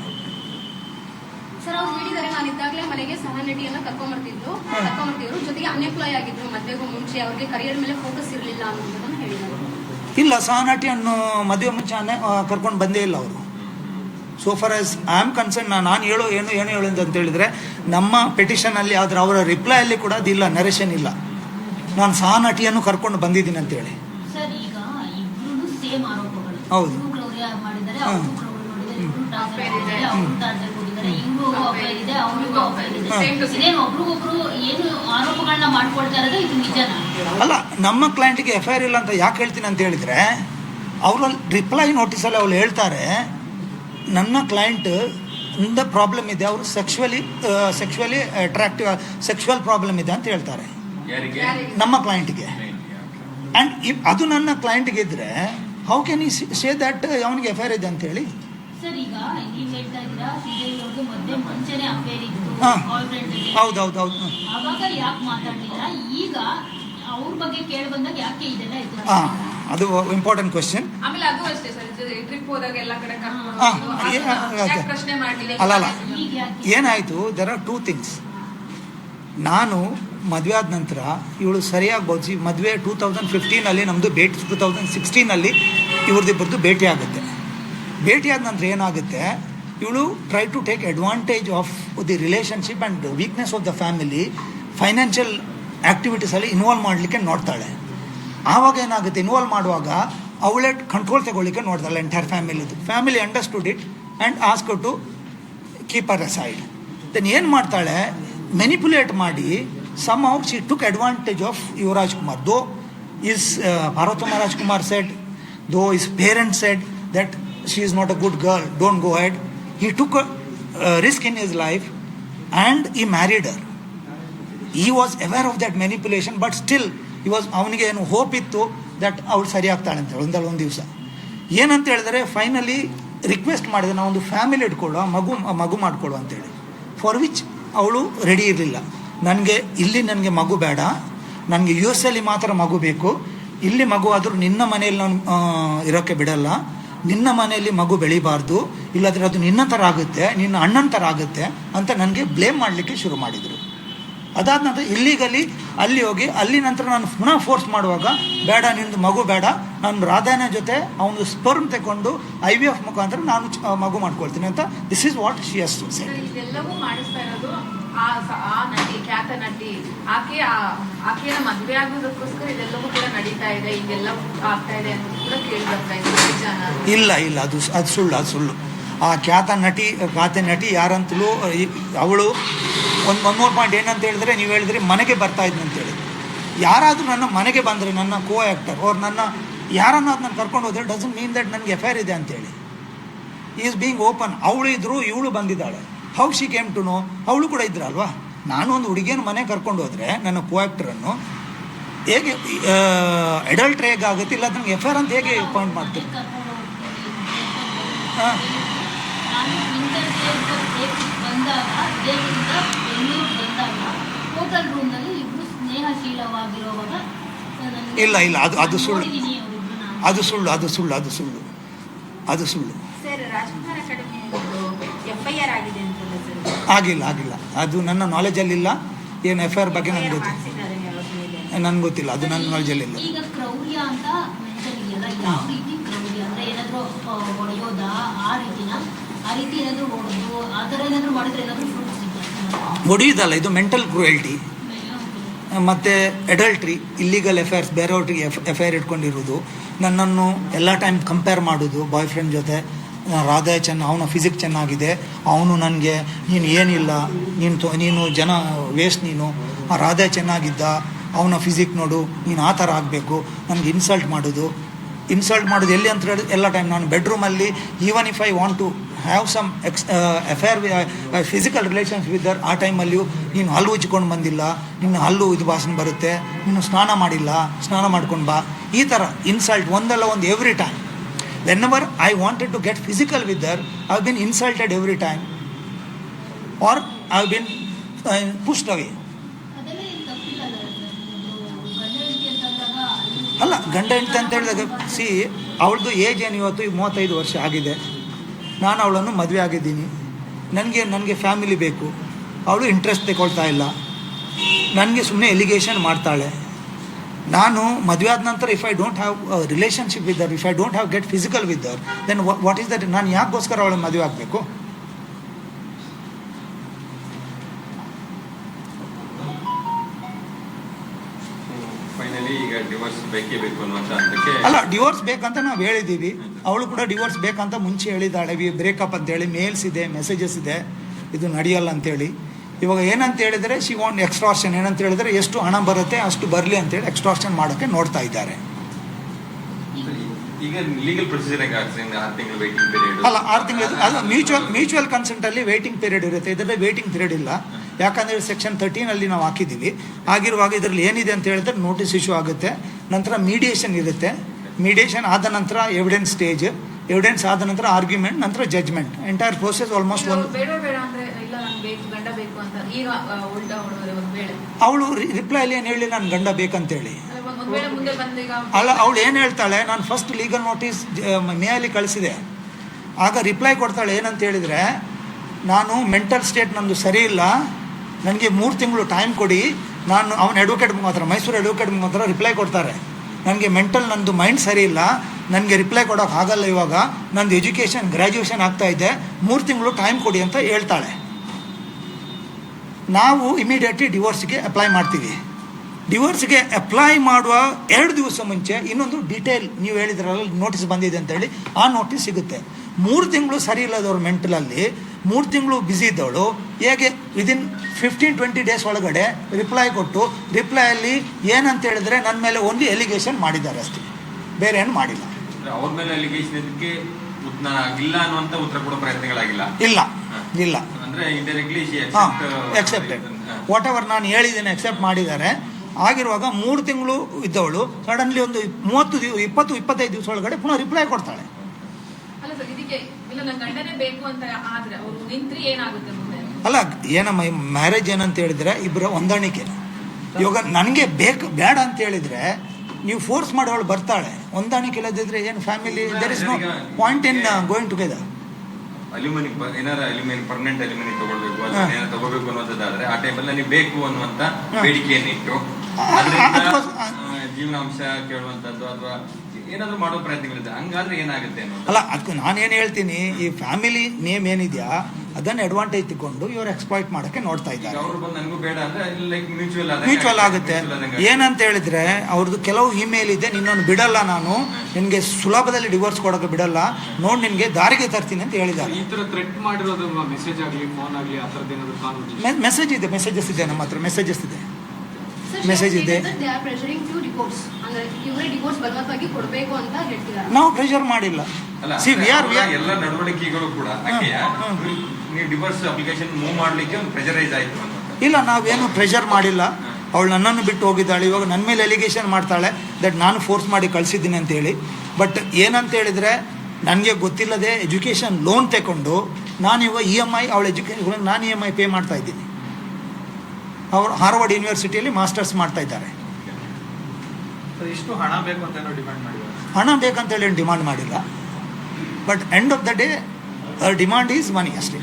ಸರ್ ಅವ್ರು ಹೇಳಿದ್ದಾರೆ ನಾನು ಇದ್ದಾಗಲೇ ಮನೆಗೆ ಸಹನಟಿಯನ್ನ ಕರ್ಕೊಂಬರ್ತಿದ್ರು. ಕರ್ಕೊಂಬರ್ತಿದ್ರು ಜೊತೆಗೆ ಅನ್ಎಂಪ್ಲಾಯ್ ಆಗಿದ್ರು. ಮದುವೆಗೂ ಮುಂಚೆ ಅವ್ರಿಗೆ ಕರಿಯರ್ ಮೇಲೆ ಫೋಕಸ್ ಇರಲಿಲ್ಲ ಅನ್ನೋದನ್ನ ಹೇಳಿದ್ರು. ಇಲ್ಲ ಸಹನಟಿಯನ್ನು ಮದುವೆ ಮುಂಚೆ ಕರ್ಕೊಂಡು ಬಂದೇ ಇಲ್ಲ ಅವರು. So far as I am concern ನಾನು ಹೇಳು ಏನು ಏನು ಹೇಳು ಅಂತ ಹೇಳಿದ್ರೆ ನಮ್ಮ ಪೆಟಿಷನಲ್ಲಿ ಆದರೆ ಅವರ ರಿಪ್ಲೈಯಲ್ಲಿ ಕೂಡ ಅದಿಲ್ಲ ನರೇಷನ್ ಇಲ್ಲ. ನಾನು ಸಹನಟಿಯನ್ನು ಕರ್ಕೊಂಡು ಬಂದಿದ್ದೀನಿ ಅಂತೇಳಿ ಸೇಮ್ ಆರೋಪಗಳು. ಹೌದು. ಇದೆ. ಮಾಡಿದ್ದಾರೆ ಅವರು ಟಾರ್ಚರ್ ಕೊಟ್ಟಿದ್ದಾರೆ ಇವ್ರು ಅಫೇರ್ ಇದೆ ಅವ್ರಿಗೂ ಅಫೇರ್ ಇದೆ ಹಾ. Same to same. ಇದೇನು ಒಬ್ರಿಗೊಬ್ರು ಏನು ಆರೋಪಗಳನ್ನ ಮಾಡ್ಕೊಳ್ತಾ ಇರೋದು ಇದು ನಿಜನಾ ಅಲ್ಲ ನಮ್ಮ ಕ್ಲೈಂಟ್ಗೆ ಎಫ್ ಐ ಆರ್ ಇಲ್ಲ ಅಂತ ಯಾಕೆ ಹೇಳ್ತೀನಿ ಅಂತ ಹೇಳಿದರೆ ಅವರಲ್ಲಿ ರಿಪ್ಲೈ ನೋಟಿಸಲ್ಲಿ ಅವ್ರು ಹೇಳ್ತಾರೆ ನನ್ನ ಕ್ಲೈಂಟ್ ಇಂದ ಪ್ರಾಬ್ಲಮ್ ಇದೆ ಅವರು ಸೆಕ್ಶುವಲಿ ಸೆಕ್ಶುವಲಿ ಅಟ್ರಾಕ್ಟಿವ್ ಸೆಕ್ಶುವಲ್ ಪ್ರಾಬ್ಲಮ್ ಇದೆ ಅಂತ ಹೇಳ್ತಾರೆ? ನಮ್ಮ ಕ್ಲೈಂಟ್ಗೆ ಆ್ಯಂಡ್ ಇಫ್ ಅದು ನನ್ನ ಕ್ಲೈಂಟ್ಗೆ ಇದ್ದರೆ how can I say that ಅವನಿಗೆ ಎಫ್ ಐ ಆರ್ ಇದೆ ಅಂತೇಳಿ ಹೌದು ಹೌದು ಹೌದು ಅವಾಗ ಯಾಕೆ ಮಾತಾಡ್ಲಿಲ್ಲ? ಈಗ ಅವ್ರ ಬಗ್ಗೆ ಕೇಳಿ ಬಂದಾಗ ಯಾಕೆ ಇದೆಲ್ಲ ಇತ್ತು ಹಾಂ ಅದು ಇಂಪಾರ್ಟೆಂಟ್ ಕ್ವೆಶನ್ ಆಮೇಲೆ ಅದು ಅಷ್ಟೇ ಸರ್ ಟ್ರಿಪ್ ಹೋದಾಗ ಎಲ್ಲ ಕಡೆ ಪ್ರಶ್ನೆ ಮಾಡಲಿಲ್ಲ? ಅಲ್ಲ, ಅಲ್ಲ. ಈಗ ಏನಾಯಿತು ದೆರ್ ಆರ್ ಟೂ ಥಿಂಗ್ಸ್ ನಾನು ಮದುವೆ ಆದ ನಂತರ ಇವಳು ಸರಿಯಾಗಿ ಬೋಧಿಸಿ ಮದುವೆ ಟೂ ತೌಸಂಡ್ ಫಿಫ್ಟೀನಲ್ಲಿ ನಮ್ಮದು ಭೇಟಿ ಟೂ ತೌಸಂಡ್ ಸಿಕ್ಸ್ಟೀನಲ್ಲಿ ಇವ್ರದ್ದಿಬ್ಬರದ್ದು ಭೇಟಿ ಆಗುತ್ತೆ. ಭೇಟಿ ಆದ ನಂತರ ಏನಾಗುತ್ತೆ? ಇವಳು try to take advantage of the relationship and weakness of the family financial ಆ್ಯಕ್ಟಿವಿಟೀಸಲ್ಲಿ involve ಮಾಡಲಿಕ್ಕೆ ನೋಡ್ತಾಳೆ. ಆವಾಗ ಏನಾಗುತ್ತೆ? ಇನ್ವಾಲ್ವ್ ಮಾಡುವಾಗ ಅವಳೆ ಕಂಟ್ರೋಲ್ ತಗೊಳ್ಳಿಕ್ಕೆ ನೋಡ್ತಾಳೆ entire ಫ್ಯಾಮಿಲಿದು family understood it and ask to keep her aside then ಏನು ಮಾಡ್ತಾಳೆ? ಮೆನಿಪುಲೇಟ್ ಮಾಡಿ somehow she took advantage of Yuvaraj Kumar. Though his Parvathamma Rajkumar said though his parents said that she good girl, a good girl don't go a, a took risk in life life and married ಮ್ಯಾರಿಡರ್ he was aware of that manipulation but still he was ಅವನಿಗೆ ಏನು ಹೋಪ್ ಇತ್ತು ದಟ್ ಅವಳು ಸರಿ ಆಗ್ತಾಳೆ ಅಂತೇಳಿ ಒಂದಲ್ಲ ಒಂದು ದಿವಸ. ಏನಂತ ಹೇಳಿದ್ರೆ ಫೈನಲಿ ರಿಕ್ವೆಸ್ಟ್ ಮಾಡಿದೆ ಒಂದು ಫ್ಯಾಮಿಲಿ ಇಟ್ಕೊಳ್ಳೋ ಮಗು ಮಗು ಮಾಡ್ಕೊಳ್ಳೋ ಅಂತೇಳಿ ಫಾರ್ ವಿಚ್ ಅವಳು ರೆಡಿ ಇರಲಿಲ್ಲ. ನನಗೆ ಇಲ್ಲಿ ನನಗೆ ಮಗು ಬೇಡ. ನನಗೆ ಯು ಎಸ್ ಅಲ್ಲಿ ಮಾತ್ರ ಮಗು ಬೇಕು. ಇಲ್ಲಿ ಮಗು ಆದರೂ ನಿನ್ನ ಮನೆಯಲ್ಲಿ ನಾನು ಇರೋಕ್ಕೆ ಬಿಡಲ್ಲ. ನಿನ್ನ ಮನೆಯಲ್ಲಿ ಮಗು ಬೆಳಿಬಾರ್ದು, ಇಲ್ಲದ್ರೆ ಅದು ನಿನ್ನ ಥರ ಆಗುತ್ತೆ, ನಿನ್ನ ಅಣ್ಣನ ಥರ ಆಗುತ್ತೆ ಅಂತ ನನಗೆ ಬ್ಲೇಮ್ ಮಾಡಲಿಕ್ಕೆ ಶುರು ಮಾಡಿದರು. ಅದಾದ ನಂತರ ಇಲ್ಲಿಗಲ್ಲಿ ಅಲ್ಲಿ ಹೋಗಿ ಅಲ್ಲಿ ನಂತರ ನಾನು ಪುನಃ ಫೋರ್ಸ್ ಮಾಡುವಾಗ ಬೇಡ ನಿಂದು ಮಗು ಬೇಡ ನಾನು ರಾಧಾನ ಜೊತೆ ಅವನು ಸ್ಪರ್ಮ್ ತಗೊಂಡು ಐ ವಿ ಎಫ್ ಮುಖಾಂತರ ನಾನು ಮಗು ಮಾಡ್ಕೊಳ್ತೀನಿ ಅಂತ this is what she is ಇಲ್ಲ ಇಲ್ಲ ಅದು ಅದು ಸುಳ್ಳು ಅದು ಸುಳ್ಳು. ಆ ಖ್ಯಾತ ನಟಿ ಖ್ಯಾತ ನಟಿ ಯಾರಂತಲೂ ಅವಳು ಒಂದು ಒಂದು ಮೂರು ಪಾಯಿಂಟ್ ಏನಂತ ಹೇಳಿದ್ರೆ ನೀವು ಹೇಳಿದ್ರೆ ಮನೆಗೆ ಬರ್ತಾ ಇದ್ನು ಅಂತೇಳಿ ಯಾರಾದರೂ ನನ್ನ ಮನೆಗೆ ಬಂದರೆ ನನ್ನ ಕೋ ಆ್ಯಕ್ಟರ್ ಅವ್ರು ನನ್ನ ಯಾರನ್ನಾದ್ರು ನಾನು ಕರ್ಕೊಂಡು ಹೋದ್ರೆ ಡಸನ್ ಮೀನ್ ದಟ್ ನನಗೆ ಎಫೈರ್ ಇದೆ ಅಂತೇಳಿ ಈಸ್ ಬೀಯಿಂಗ್ ಓಪನ್ ಅವಳು ಇದ್ರು, ಇವಳು ಬಂದಿದ್ದಾಳೆ. How she came to know ಅವಳು ಕೂಡ ಇದ್ರಲ್ವಾ? ನಾನು ಒಂದು ಹುಡುಗಿಯನ್ನು ಮನೆ ಕರ್ಕೊಂಡು ಹೋದರೆ ನನ್ನ ಕೋ ಆ್ಯಕ್ಟರನ್ನು ಹೇಗೆ ಅಡಲ್ಟ್ ಹೇಗೆ ಆಗುತ್ತೆ? ಇಲ್ಲ, ನನಗೆ ಎಫ್ ಅಂತ ಹೇಗೆ ಪಾಯಿಂಟ್ ಮಾಡ್ತೀನಿ ಹಾಂ ಇಲ್ಲ, ಇಲ್ಲ, ಅದು- ಅದು ಸುಳ್ಳು. ಅದು ಸುಳ್ಳು ಅದು ಸುಳ್ಳು ಅದು ಸುಳ್ಳು. ಅದು ಸುಳ್ಳು. Sir Rajkumar academy F I R ಆಗಿದೆ ಅಂತಲ್ಲ ಸರ್? ಆಗಿಲ್ಲ ಆಗಿಲ್ಲ. ಅದು ನನ್ನ ನಾಲೆಜಲ್ಲಿಲ್ಲ ಏನು ಎಫ್ ಐ ಆರ್ ಬಗ್ಗೆ ನನಗೆ ಗೊತ್ತಿಲ್ಲ. ನನ್ಗೆ ಗೊತ್ತಿಲ್ಲ. ಅದು ನನ್ನ ನಾಲೆಜಲ್ಲಿಲ್ಲ ಸಿಗುತ್ತೆ ಇದು ಮೆಂಟಲ್ ಕ್ರೂಯಲ್ಟಿ ಮತ್ತು ಅಡಲ್ಟ್ರಿ ಇಲ್ಲಿಗಲ್ ಎಫೈರ್ಸ್ ಬೇರೆಯವ್ರಿಗೆ ಎಫ್ ಎಫ್ ಐ ಆರ್ ಇಟ್ಕೊಂಡಿರೋದು. ನನ್ನನ್ನು ಎಲ್ಲ ಟೈಮ್ ಕಂಪೇರ್ ಮಾಡೋದು ಬಾಯ್ ಫ್ರೆಂಡ್ ಜೊತೆ ರಾಧಾ ಚೆನ್ನ, ಅವನ ಫಿಸಿಕ್ ಚೆನ್ನಾಗಿದೆ, ಅವನು ನನಗೆ, ನೀನು ಏನಿಲ್ಲ, ನೀನು ತೊ, ನೀನು ಜನ ವೇಸ್ಟ್ ನೀನು, ಆ, ರಾಧಾ ಚೆನ್ನಾಗಿದ್ದ, ಅವನ ಫಿಸಿಕ್ ನೋಡು, ನೀನು ಆ ಥರ ಆಗಬೇಕು, ನನಗೆ ಇನ್ಸಲ್ಟ್ ಮಾಡೋದು. ಇನ್ಸಲ್ಟ್ ಮಾಡೋದು ಎಲ್ಲಿ ಅಂತ ಹೇಳಿದ್ರೆ ಎಲ್ಲ ಟೈಮ್ ನಾನು ಬೆಡ್ರೂಮಲ್ಲಿ even if I want to have some ex affair physical relations with her ಆ ಟೈಮಲ್ಲಿಯೂ ನೀನು ಹಲ್ಲು ಉಜ್ಕೊಂಡು ಬಂದಿಲ್ಲ. ನಿನ್ನ ಹಲ್ಲು ಇದು ವಾಸನೆ ಬರುತ್ತೆ. ನೀನು ಸ್ನಾನ ಮಾಡಿಲ್ಲ. ಸ್ನಾನ ಮಾಡ್ಕೊಂಡು ಬಾ. ಈ ಥರ ಇನ್ಸಲ್ಟ್ ಒಂದಲ್ಲ ಒಂದು every time whenever I wanted to get physical with her I been insulted every time or I been pushed away ಅಲ್ಲ? ಗಂಡ ಹೆಂಡತಿ ಅಂತ ಹೇಳಿದಾಗ ಸಿ ಅವಳದು ಏಜ್ ಏನು ಇವತ್ತು? ಮೂವತ್ತೈದು ವರ್ಷ ಆಗಿದೆ. ನಾನು ಅವಳನ್ನು ಮದುವೆ ಆಗಿದ್ದೀನಿ. ನನಗೆ ನನಗೆ ಫ್ಯಾಮಿಲಿ ಬೇಕು. ಅವಳು ಇಂಟ್ರೆಸ್ಟ್ ತಗೊಳ್ತಾ ಇಲ್ಲ. ನನಗೆ ಸುಮ್ಮನೆ ಎಲಿಗೇಷನ್ ಮಾಡ್ತಾಳೆ. ನಾನು ಮದುವೆ ಆದ ನಂತರ if I don't have relationship with her if I don't have get physical with her then what is that ನಾನು ಯಾಕೋಸ್ಕರ ಅವಳ ಮದುವೆ ಆಗಬೇಕು? ಈಗ ಡಿವೋರ್ಸ್ ಬೇಕೇ ಬೇಕು ಡಿವೋರ್ಸ್ ಬೇಕಂತ ನಾವು ಹೇಳಿದ್ದೀವಿ ಅವಳು ಕೂಡ ಡಿವೋರ್ಸ್ ಬೇಕಂತ ಮುಂಚೆ ಹೇಳಿದ್ದಾಳೆ. ವಿ ಬ್ರೇಕಪ್ ಅಂತೇಳಿ ಮೇಲ್ಸ್ ಇದೆ ಮೆಸೇಜಸ್ ಇದೆ. ಇದು ನಡೆಯಲ್ಲ ಅಂತೇಳಿ ಇವಾಗ ಏನಂತ ಹೇಳಿದರೆ ಶಿ ವಾಂಟ್ ಎಕ್ಸ್ಟ್ರಾಕ್ಷನ್ ಏನಂತ ಹೇಳಿದರೆ ಎಷ್ಟು ಹಣ ಬರುತ್ತೆ ಅಷ್ಟು ಬರಲಿ ಅಂತೇಳಿ ಎಕ್ಸ್ಟ್ರಾಕ್ಷನ್ ಮಾಡೋಕ್ಕೆ ನೋಡ್ತಾ ಇದ್ದಾರೆ. ಅಲ್ಲ ಆರು ತಿಂಗಳು ಅದು ಮ್ಯೂಚುವಲ್ ಮ್ಯೂಚುವಲ್ ಕನ್ಸೆಂಟಲ್ಲಿ ವೇಟಿಂಗ್ ಪೀರಿಯಡ್ ಇರುತ್ತೆ. ಇದರಲ್ಲಿ ವೇಟಿಂಗ್ ಪೀರಿಯಡ್ ಇಲ್ಲ. ಯಾಕಂದರೆ ಸೆಕ್ಷನ್ ತರ್ಟೀನಲ್ಲಿ ನಾವು ಹಾಕಿದ್ದೀವಿ. ಆಗಿರುವಾಗ ಇದರಲ್ಲಿ ಏನಿದೆ ಅಂತ ಹೇಳಿದ್ರೆ ನೋಟಿಸ್ ಇಶ್ಯೂ ಆಗುತ್ತೆ. ನಂತರ ಮೀಡಿಯೇಷನ್ ಇರುತ್ತೆ. ಮೀಡಿಯೇಷನ್ ಆದ ನಂತರ ಎವಿಡೆನ್ಸ್ ಸ್ಟೇಜ್ ಎವಿಡೆನ್ಸ್ ಆದ ನಂತರ ಆರ್ಗ್ಯುಮೆಂಟ್ ನಂತರ ಜಜ್ಮೆಂಟ್ ಎಂಟೈರ್ ಪ್ರೋಸೆಸ್ ಆಲ್ಮೋಸ್ಟ್ ಒಂದು ಅವಳು ರಿಪ್ಲೈ ಅಲ್ಲಿ ರಿಪ್ಲೈಲಿ ಏನು ಹೇಳಿ ನಾನು ಗಂಡ ಬೇಕಂತೇಳಿ. ಅಲ್ಲ ಅವಳು ಏನು ಹೇಳ್ತಾಳೆ ನಾನು ಫಸ್ಟ್ ಲೀಗಲ್ ನೋಟಿಸ್ ಮೇಯಲ್ಲಿ ಕಳಿಸಿದೆ. ಆಗ ರಿಪ್ಲೈ ಕೊಡ್ತಾಳೆ ಏನಂತ ಹೇಳಿದರೆ ನಾನು ಮೆಂಟಲ್ ಸ್ಟೇಟ್ ನಂದು ಸರಿ ಇಲ್ಲ. ನನಗೆ ಮೂರು ತಿಂಗಳು ಟೈಮ್ ಕೊಡಿ. ನಾನು ಅವನ ಅಡ್ವೊಕೇಟ್ ಮಾತ್ರ ಮೈಸೂರು ಅಡ್ವೊಕೇಟ್ ಮಾತ್ರ ರಿಪ್ಲೈ ಕೊಡ್ತಾರೆ. ನನಗೆ ಮೆಂಟಲ್ ನಂದು ಮೈಂಡ್ ಸರಿ ಇಲ್ಲ, ನನಗೆ ರಿಪ್ಲೈ ಕೊಡೋಕೆ ಆಗಲ್ಲ ಇವಾಗ, ನಂದು ಎಜುಕೇಷನ್ ಗ್ರ್ಯಾಜುಯೇಷನ್ ಆಗ್ತಾ ಇದೆ, ಮೂರು ತಿಂಗಳು ಟೈಮ್ ಕೊಡಿ ಅಂತ ಹೇಳ್ತಾಳೆ. ನಾವು ಇಮಿಡಿಯೇಟ್ಲಿ ಡಿವೋರ್ಸ್ಗೆ ಅಪ್ಲೈ ಮಾಡ್ತೀವಿ. ಡಿವೋರ್ಸ್ಗೆ ಅಪ್ಲೈ ಮಾಡುವ ಎರಡು ದಿವಸ ಮುಂಚೆ ಇನ್ನೊಂದು ಡೀಟೇಲ್ ನೀವು ಹೇಳಿದ್ರಲ್ಲ ನೋಟಿಸ್ ಬಂದಿದೆ ಅಂತೇಳಿ ಆ ನೋಟಿಸ್ ಸಿಗುತ್ತೆ. ಮೂರು ತಿಂಗಳು ಸರಿ ಇಲ್ಲದವ್ರ ಮೆಂಟಲಲ್ಲಿ ಮೂರು ತಿಂಗಳು ಬ್ಯುಸಿ ಇದ್ದವಳು ಹೇಗೆ ವಿದಿನ್ ಫಿಫ್ಟೀನ್ ಟ್ವೆಂಟಿ ಡೇಸ್ ಒಳಗಡೆ ರಿಪ್ಲೈ ಕೊಟ್ಟು ರಿಪ್ಲೈಯಲ್ಲಿ ಏನಂತ ಹೇಳಿದ್ರೆ ನನ್ನ ಮೇಲೆ ಒಂದು ಎಲಿಗೇಷನ್ ಮಾಡಿದ್ದಾರೆ ಅಷ್ಟೇ. ಬೇರೆ ಏನು ಮಾಡಿಲ್ಲ. ಅವ್ರ ಮೇಲೆ ಅಲಿಗೇಷನ್ ಇದಕ್ಕೆ ಇಲ್ಲ ಅನ್ನುವಂತ ಉತ್ತರ ಕೊಡೋ ಪ್ರಯತ್ನಗಳಾಗಿಲ್ಲ? ಇಲ್ಲ ಇಲ್ಲ. ಅಂದ್ರೆ ಇಂಡೈರೆಕ್ಟ್ಲಿ ಹಾಂ ಎಕ್ಸೆಪ್ಟೆಡ್ ವಾಟ್ ಎವರ್ ನಾನು ಹೇಳಿದ್ದೀನಿ ಎಕ್ಸೆಪ್ಟ್ ಮಾಡಿದ್ದಾರೆ. ಆಗಿರುವಾಗ ಮೂರು ತಿಂಗಳು ಇದ್ದವಳು ಸಡನ್ಲಿ ಒಂದು ಮೂವತ್ತು ದಿವ ಇಪ್ಪತ್ತು ಇಪ್ಪತ್ತೈದು ದಿವಸ ಒಳಗಡೆ ಪುನಃ ರಿಪ್ಲೈ ಕೊಡ್ತಾಳೆ. ಅಲ್ಲ ಸರ್ ಇದಕ್ಕೆ ಇಲ್ಲ ನನ್ನ ಗಂಡನೇ ಬೇಕು ಅಂತ ಆದ್ರೆ ಅವರು ನಿಂತ್ರಿ ಏನಾಗುತ್ತೆ ಮುಂದೆ? ಅಲ್ಲ ಏನಮ್ಮ ಮ್ಯಾರೇಜ್ ಏನಂತ ಹೇಳಿದ್ರೆ ಇಬ್ಬರ ಹೊಂದಾಣಿಕೆ. ಇವಾಗ ನನಗೆ ಬೇಕು ಬೇಡ ಅಂತ ಹೇಳಿದ್ರೆ ನೀವು ಫೋರ್ಸ್ ಮಾಡೋಳು ಬರ್ತಾಳೆ. ಹೊಂದಾಣಿಕೆ ಇಲ್ಲದಿದ್ರೆ ಏನು family there is no point in going together alimony ಏನಾರ ಅಲ್ಯೂಮಿನಿ ಪರ್ಮನೆಂಟ್ ಅಲ್ಯೂಮಿನಿ ತಗೊಳ್ಬೇಕು. ಏನಾರ ತಗೋಬೇಕು ಅನ್ನೋದಾದ್ರೆ ಆ ಟೈಮಲ್ಲಿ ನನಗೆ ಬೇಕು ಅನ್ನುವಂತ ಬೇಡಿಕೆಯನ್ನಿಟ್ಟು. ಜೀವನಾಂಶ ಕೇಳುವಂತದ್ದು ಅಥವಾ ಏನಾದ್ರು ಮಾಡೋ ಪ್ರಯತ್ನಗಳಿದೆ ಹಂಗಾದ್ರೆ ಏನಾಗುತ್ತೆ ಅಲ್ಲ ಅದಕ್ಕೆ ನಾನೇನು ಹೇಳ್ತೀನಿ ಈ ಫ್ಯಾಮಿಲಿ ನೇಮ್ ಏನಿದೆಯಾ ಅದನ್ನು ಅಡ್ವಾಂಟೇಜ್ ತಗೊಂಡು ಇವರು ಎಕ್ಸ್ಪ್ಲಾಯ್ಟ್ ಮಾಡೋಕ್ಕೆ ನೋಡ್ತಾ ಇದ್ದಾರೆ. ಮ್ಯೂಚುವಲ್ ಆಗುತ್ತೆ ಏನಂತ ಹೇಳಿದ್ರೆ ಅವ್ರದ್ದು ಕೆಲವು ಇಮೇಲ್ ಇದೆ ನಿನ್ನೊಂದು ಬಿಡಲ್ಲ ನಾನು ನಿನಗೆ ಸುಲಭದಲ್ಲಿ ಡಿವೋರ್ಸ್ ಕೊಡೋಕೆ ಬಿಡಲ್ಲ ನೋಡಿ ನಿನಗೆ ದಾರಿಗೆ ತರ್ತೀನಿ ಅಂತ ಹೇಳಿದ್ದಾರೆ. ಮೆಸೇಜ್ ಇದೆ ಮೆಸೇಜಸ್ ಇದೆ ನಮ್ಮ ಹತ್ರ ಮೆಸೇಜಸ್ ಇದೆ. Message ಇದೆ. ಅಂತ ನಾವು ಪ್ರೆಷರ್ ಮಾಡಿಲ್ಲ. ಅಲ್ಲ ಸಿ ವಿ ಆರ್ ವಿ ಅವರ ಆರ್ ಎಲ್ಲ ನಡವಳಿಕೆಗಳು ಕೂಡ ನೀವು ಡಿವೋರ್ಸ್ ಅಪ್ಲಿಕೇಶನ್ ಮೂವ್ ಮಾಡ್ಲಿಕ್ಕೆ ಒಂದು ಪ್ರೆಷರೈಸ್ ಆಯ್ತು ಇಲ್ಲ ನಾವೇನು ಪ್ರೆಷರ್ ಮಾಡಿಲ್ಲ. ಅವಳು ನನ್ನನ್ನು ಬಿಟ್ಟು ಹೋಗಿದ್ದಾಳೆ. ಇವಾಗ ನನ್ನ ಮೇಲೆ ಎಲಿಗೇಷನ್ ಮಾಡ್ತಾಳೆ ದಟ್ ನಾನು ಫೋರ್ಸ್ ಮಾಡಿ ಕಳಿಸಿದ್ದೀನಿ ಅಂತೇಳಿ ಬಟ್ ಏನಂತ ಹೇಳಿದರೆ ನನಗೆ ಗೊತ್ತಿಲ್ಲದೆ ಎಜುಕೇಷನ್ ಲೋನ್ ತಗೊಂಡು ನಾನು ಇವಾಗ ಇ ಎಂ ಐ ಅವಳ ಎಜುಕೇಷನ್ ನಾನು ಇ ಎಂ ಐ ಪೇ ಮಾಡ್ತಾ ಇದ್ದೀನಿ. ಅವರು ಹಾರ್ವರ್ಡ್ ಯೂನಿವರ್ಸಿಟಿಯಲ್ಲಿ ಮಾಸ್ಟರ್ಸ್ ಮಾಡ್ತಾ ಇದ್ದಾರೆ. ಹಣ ಬೇಕಂತೇಳಿ ಏನು ಡಿಮಾಂಡ್ ಮಾಡಿಲ್ಲ. But end of the day demand is money ಅಷ್ಟೇ.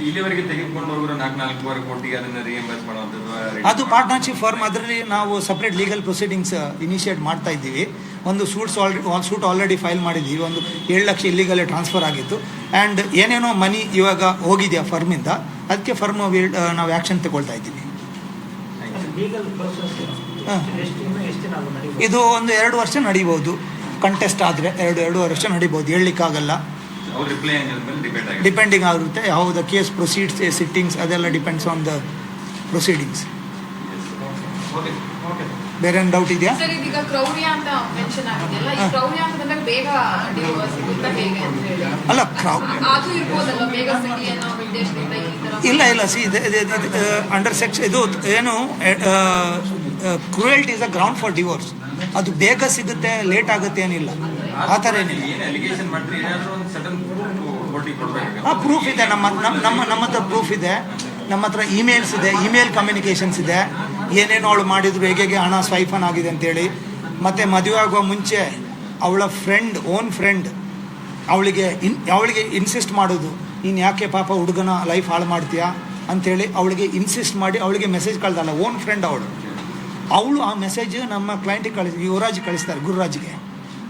ಅದು ಪಾರ್ಟ್ನರ್ಶಿಪ್ ಫರ್ಮ್ ಅದರಲ್ಲಿ ನಾವು ಸಪ್ರೇಟ್ ಲೀಗಲ್ ಪ್ರೊಸೀಡಿಂಗ್ಸ್ ಇನಿಷಿಯೇಟ್ ಮಾಡ್ತಾ ಇದ್ದೀವಿ. ಒಂದು ಸೂಟ್ಸ್ ಆಲ್ರೆಡಿ ಒಂದು ಸೂಟ್ ಆಲ್ರೆಡಿ ಫೈಲ್ ಮಾಡಿದ್ದೀವಿ. ಒಂದು ಏಳು ಲಕ್ಷ ಇಲ್ಲಿಗಲ್ಲೇ ಟ್ರಾನ್ಸ್ಫರ್ ಆಗಿತ್ತು. ಆ್ಯಂಡ್ ಏನೇನೋ ಮನಿ ಇವಾಗ ಹೋಗಿದೆಯಾ ಫರ್ಮಿಂದ ಅದಕ್ಕೆ ಫರ್ಮ್ ನಾವು ಆ್ಯಕ್ಷನ್ ತಗೊಳ್ತಾ ಇದ್ದೀವಿ ಲೀಗಲ್ ಪ್ರೊಸೆಸ್ ಹಾ. ಎಷ್ಟು ಇನ್ನು ಎಷ್ಟು ದಿನ ಅದು ನಡೀಬೋದು ಇದು ಒಂದು ಎರಡು ವರ್ಷ ನಡೀಬೋದು. ಕಂಟೆಸ್ಟ್ ಆದರೆ ಎರಡು ಎರಡು ವರ್ಷ ನಡೀಬೋದು. ಹೇಳಲಿಕ್ಕಾಗಲ್ಲ. ಡಿಪೆಂಡಿಂಗ್ ಆಗುತ್ತೆ. How the case proceeds sittings ಅದೆಲ್ಲ depends on the proceedings okay okay ಬೇರೆ ಏನು ಡೌಟ್ ಇದೆಯಾ? ಸರ್ ಇದೀಗ ಕ್ರೌರ್ಯ ಅಂತ ಮೆನ್ಷನ್ ಆಗಿದೆಯಲ್ಲ ಈ ಹಾ. ಕ್ರೌರ್ಯ ಅಂತ ಬಂದಾಗ ಬೇಗ ಡಿವೋರ್ಸ್ ಸಿಗುತ್ತಾ ಹೇಗೆ ಅಂತ ಹೇಳಿ. ಅಲ್ಲ ಕ್ರೌ ಅದು ಇರ್ಬೋದಲ್ಲ ಬೇಗ ಸಿಗಿ ಅನ್ನೋ ಉದ್ದೇಶದಿಂದ ಈ ತರ? ಇಲ್ಲ ಇಲ್ಲ ಸಿ ಅಂಡರ್ ಸೆಕ್ಷ ಇದು ಏನು cruelty is a ground for divorce ಅದು ಬೇಗ ಸಿಗುತ್ತೆ ಲೇಟ್ ಆಗುತ್ತೆ ಏನಿಲ್ಲ. ಆ ಥರ ಏನಿಲ್ಲ. ಹಾಂ ಪ್ರೂಫ್ ಇದೆ. ನಮ್ಮ ನಮ್ಮ ನಮ್ಮ ನಮ್ಮ ಹತ್ರ ಪ್ರೂಫ್ ಇದೆ. ನಮ್ಮ ಹತ್ರ ಇಮೇಲ್ಸ್ ಇದೆ ಇಮೇಲ್ ಕಮ್ಯುನಿಕೇಷನ್ಸ್ ಇದೆ. ಏನೇನು ಅವಳು ಮಾಡಿದ್ರು ಹೇಗೆ ಹಣ ಸ್ವೈಫನ್ ಆಗಿದೆ ಅಂತೇಳಿ. ಮತ್ತು ಮದುವೆ ಆಗುವ ಮುಂಚೆ ಅವಳ ಫ್ರೆಂಡ್ ಓನ್ ಫ್ರೆಂಡ್ ಅವಳಿಗೆ ಇನ್ ಅವಳಿಗೆ ಇನ್ಸಿಸ್ಟ್ ಮಾಡೋದು, ನೀನು ಯಾಕೆ ಪಾಪ ಹುಡುಗನ ಲೈಫ್ ಹಾಳು ಮಾಡ್ತೀಯಾ? ಅಂಥೇಳಿ ಅವಳಿಗೆ ಇನ್ಸಿಸ್ಟ್ ಮಾಡಿ ಅವಳಿಗೆ ಮೆಸೇಜ್ ಕಳ್ದಲ್ಲ ಓನ್ ಫ್ರೆಂಡ್ ಅವಳು. ಅವಳು ಆ ಮೆಸೇಜ್ ನಮ್ಮ ಕ್ಲೈಂಟಿಗೆ ಕಳಿಸ್, ಯುವರಾಜ್ ಕಳಿಸ್ತಾರೆ, ಗುರುರಾಜ್ಗೆ.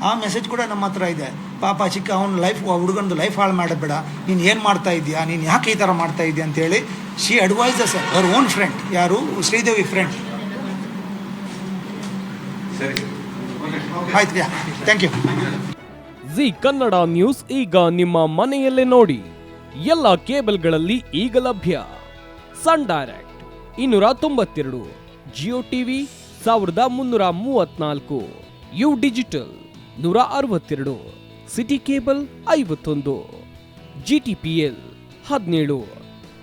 ಆ ಮೆಸೇಜ್ ಕೂಡ ನಮ್ಮ ಹತ್ರ ಇದೆ. ಪಾಪ ಚಿಕ್ಕ, ಅವನ ಲೈಫ್ ಹುಡುಗನದು ಲೈಫ್ ಹಾಳು ಮಾಡಬೇಡ ನೀನು ಏನು ಮಾಡ್ತಾ ಇದೀಯಾ? ನೀನು ಯಾಕೆ ಈ ಥರ ಮಾಡ್ತಾ ಇದೆಯಾ? ಅಂತೇಳಿ she advises our own friend ಯಾರು? ಶ್ರೀದೇವಿ ಫ್ರೆಂಡ್ ಸರಿ. ಆಯ್ತು yeah. Thank you Zee Kannada news ಈಗ ನಿಮ್ಮ ಮನೆಯಲ್ಲೇ ನೋಡಿ. ಎಲ್ಲ ಕೇಬಲ್ಗಳಲ್ಲಿ ಈಗ ಲಭ್ಯ. ಸನ್ ಡೈರೆಕ್ಟ್ ಇನ್ನೂರ ತೊಂಬತ್ತೆರಡು ಜಿಯೋ ಟಿವಿ ಸಾವಿರದ ಮುನ್ನೂರ ಮೂವತ್ನಾಲ್ಕು ಯು ಡಿಜಿಟಲ್ ನೂರ ಅರವತ್ತೆರಡು ಸಿಟಿ ಕೇಬಲ್ ಐವತ್ತೊಂದು ಜಿ ಟಿ ಪಿ ಎಲ್ ಹದಿನೇಳು.